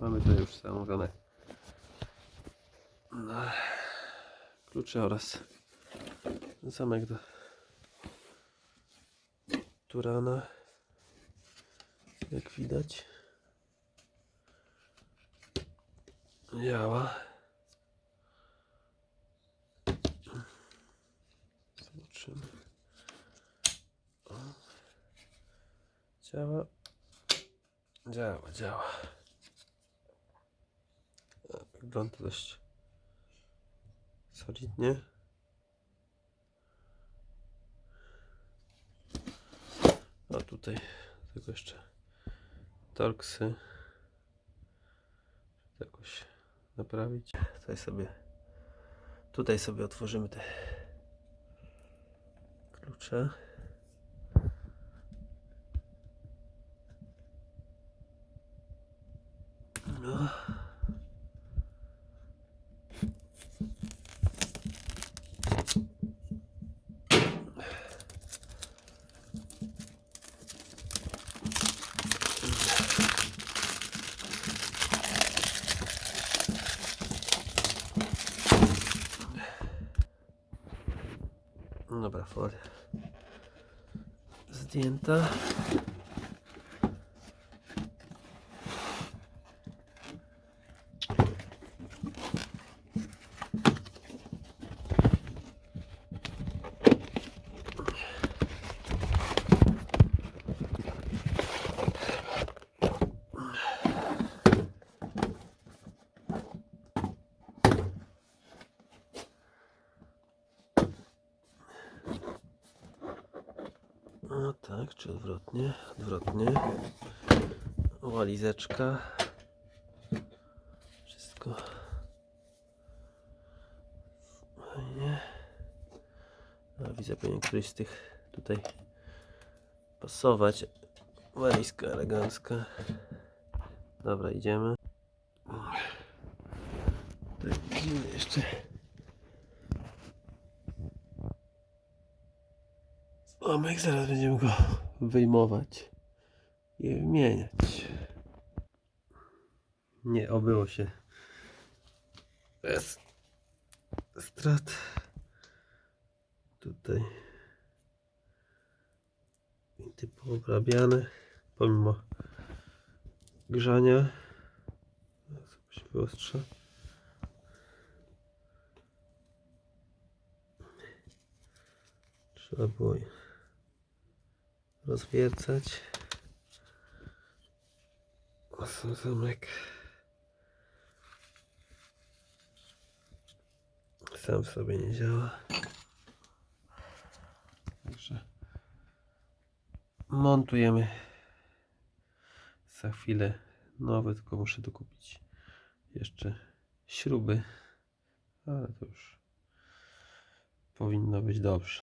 Mamy to już zamówione. No. Klucze oraz zamek do Turana. Jak widać. Działa. Zobaczymy. Działa. Działa, działa. Wygląda dość solidnie. A tutaj tylko jeszcze torksy. Jakoś naprawić. Tutaj sobie tutaj sobie otworzymy te klucze. No. Dobra, folia zdjęta. O tak, czy odwrotnie? Odwrotnie. Walizeczka. Wszystko. Fajnie. A widzę, powinien któryś z tych tutaj pasować. Walizka elegancka. Dobra, idziemy. Tak, jeszcze. Omek, zaraz będziemy go wyjmować i wymieniać. Nie obyło się bez strat. Tutaj typu obrabiane pomimo grzania. Się wyostrza. Trzeba było rozwiercać. O, sam zamek. Sam sobie nie działa. Także montujemy za chwilę nowy, tylko muszę dokupić jeszcze śruby, ale to już powinno być dobrze.